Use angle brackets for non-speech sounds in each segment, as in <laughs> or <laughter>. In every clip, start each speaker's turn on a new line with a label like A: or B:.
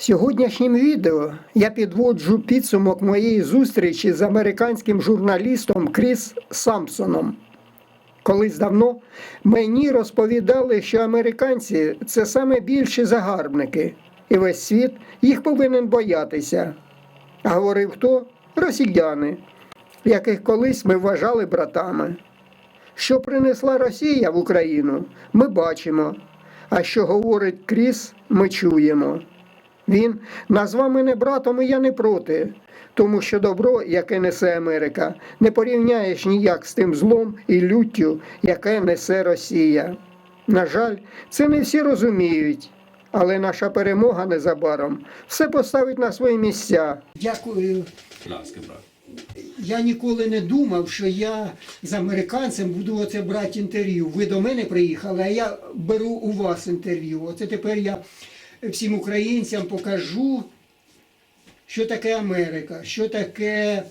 A: Сьогоднішнім відео я підводжу підсумок моєї зустрічі з американським журналістом Кріс Сампсоном. Колись давно мені розповідали, що американці це саме більші загарбники, і весь світ їх повинен боятися. Говорив хто? Росіяни, яких колись ми вважали братами. Що принесла Росія в Україну, ми бачимо. А що говорить Кріс, ми чуємо. Він назвав мене братом, і я не проти, тому що добро, яке несе Америка, не порівняєш ніяк з тим злом і люттю, яке несе Росія. На жаль, це не всі розуміють, але наша перемога незабаром все поставить на свої місця. Дякую. Я ніколи не думав, що я з американцем буду оце брати інтерв'ю. Ви до мене приїхали, а я беру у вас інтерв'ю. Оце тепер я всім українцям покажу, що таке Америка, що таке,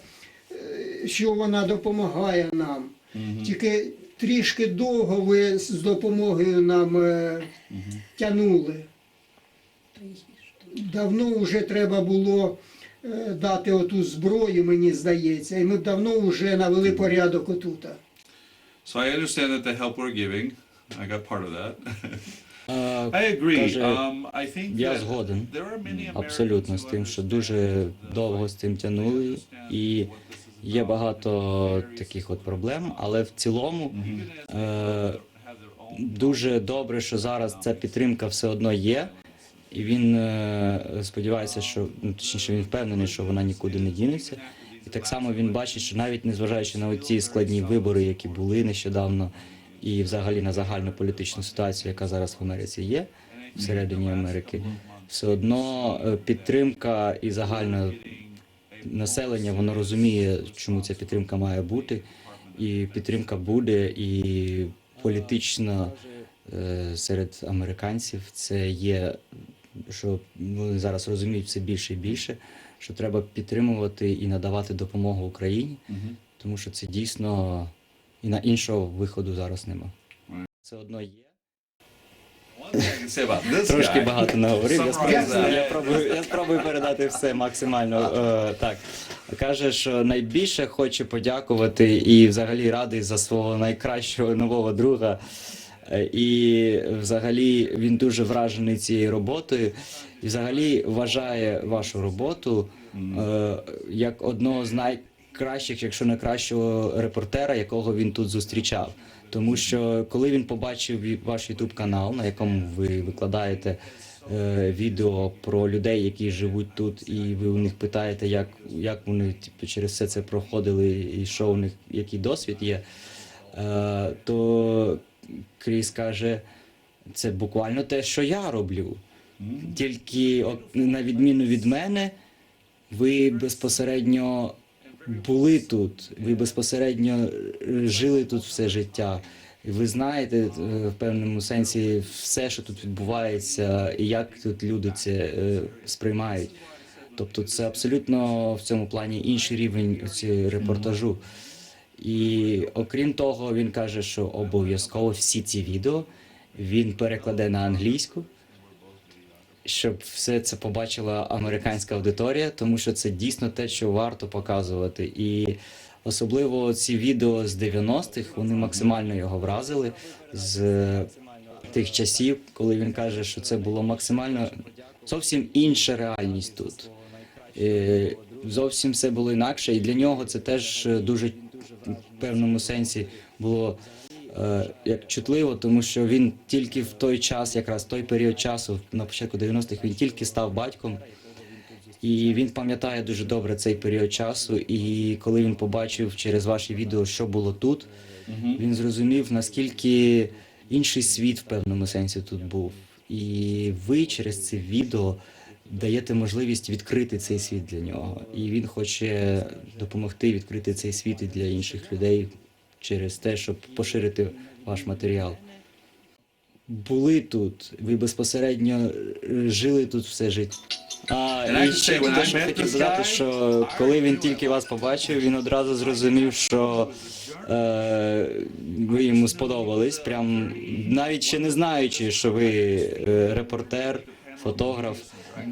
A: е, що вона допомагає нам. Тільки трішки довго ви з допомогою нам е, тянули. Давно вже треба було е, дати оту зброю, мені здається, і ми б давно вже навели порядок отута.
B: So I understand that the help we're giving, I got part of that. <laughs> I agree. Um, I think
C: я згоден абсолютно з тим, що дуже довго з цим тягнули, і є багато таких от проблем, але в цілому е, дуже добре, що зараз ця підтримка все одно є. І він е, сподівається, що ну, точніше він впевнений, що вона нікуди не дінеться. І так само він бачить, що навіть незважаючи на ці складні вибори, які були нещодавно, і взагалі на загальну політичну ситуацію, яка зараз в Америці є, всередині Америки, все одно е, підтримка і загальне населення воно розуміє, чому ця підтримка має бути, і підтримка буде, і політично е, серед американців це є, що вони зараз розуміють все більше і більше, що треба підтримувати і надавати допомогу Україні, тому що це дійсно і на іншого виходу зараз нема. Це одно є. Трошки багато наговорив. Я спробую, я, пробую, я спробую передати все максимально. Е, так. Каже, що найбільше хоче подякувати і взагалі радий за свого найкращого нового друга. Е, І взагалі він дуже вражений цією роботою. І взагалі вважає вашу роботу е, як одного з найкращих, якщо не кращого репортера, якого він тут зустрічав. Тому що коли він побачив ваш YouTube канал, на якому ви викладаєте е, відео про людей, які живуть тут, і ви у них питаєте, як, як вони типу, через все це проходили, і що у них який досвід є, е, то Кріс каже, це буквально те, що я роблю. Тільки от, на відміну від мене, ви безпосередньо були тут, ви безпосередньо е, жили тут все життя. Ви знаєте е, в певному сенсі все, що тут відбувається, і як тут люди це е, сприймають. Тобто це абсолютно в цьому плані інший рівень репортажу. І окрім того, він каже, що обов'язково всі ці відео він перекладе на англійську, щоб все це побачила американська аудиторія, тому що це дійсно те, що варто показувати. І особливо ці відео з 90-х вони максимально його вразили з е, тих часів, коли він каже, що це було максимально зовсім інша реальність тут. Е, Зовсім все було інакше, і для нього це теж е, дуже в певному сенсі було як чутливо, тому що він тільки в той час, якраз той період часу, на початку 90-х, він тільки став батьком. І він пам'ятає дуже добре цей період часу. І коли він побачив через ваші відео, що було тут, він зрозумів, наскільки інший світ в певному сенсі тут був. І ви через це відео даєте можливість відкрити цей світ для нього. І він хоче допомогти відкрити цей світ і для інших людей через те, щоб поширити ваш матеріал. Були тут, ви безпосередньо е, жили тут все життя. А, і ще те, що хотів сказати, що коли він тільки вас побачив, він одразу зрозумів, що е, ви йому сподобались, прям навіть ще не знаючи, що ви е, репортер, фотограф.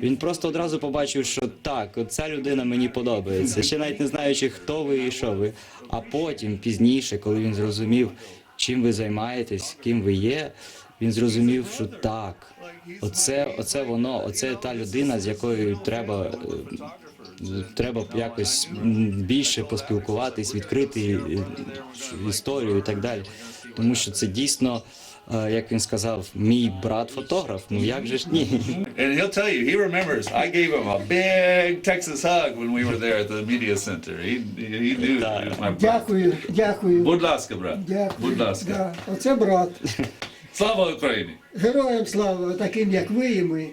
C: Він просто одразу побачив, що так, от ця людина мені подобається. Ще навіть не знаючи, хто ви і що ви. А потім, пізніше, коли він зрозумів, чим ви займаєтесь, ким ви є, він зрозумів, що так, оце, оце воно, оце та людина, з якою треба. е, Треба якось більше поспілкуватись, відкрити е, історію і так далі. Тому що це дійсно, як він сказав, мій брат фотограф. Ну як же ж ні?
B: And he'll tell you, he remembers. I gave him a big Texas hug when we were there at the media center. He, he knew he was my brother.
A: Дякую, дякую.
B: Будь ласка, брат.
A: Дякую.
B: Будь ласка.
A: Да. Оце брат.
B: Слава Україні!
A: Героям слава, таким як ви і ми.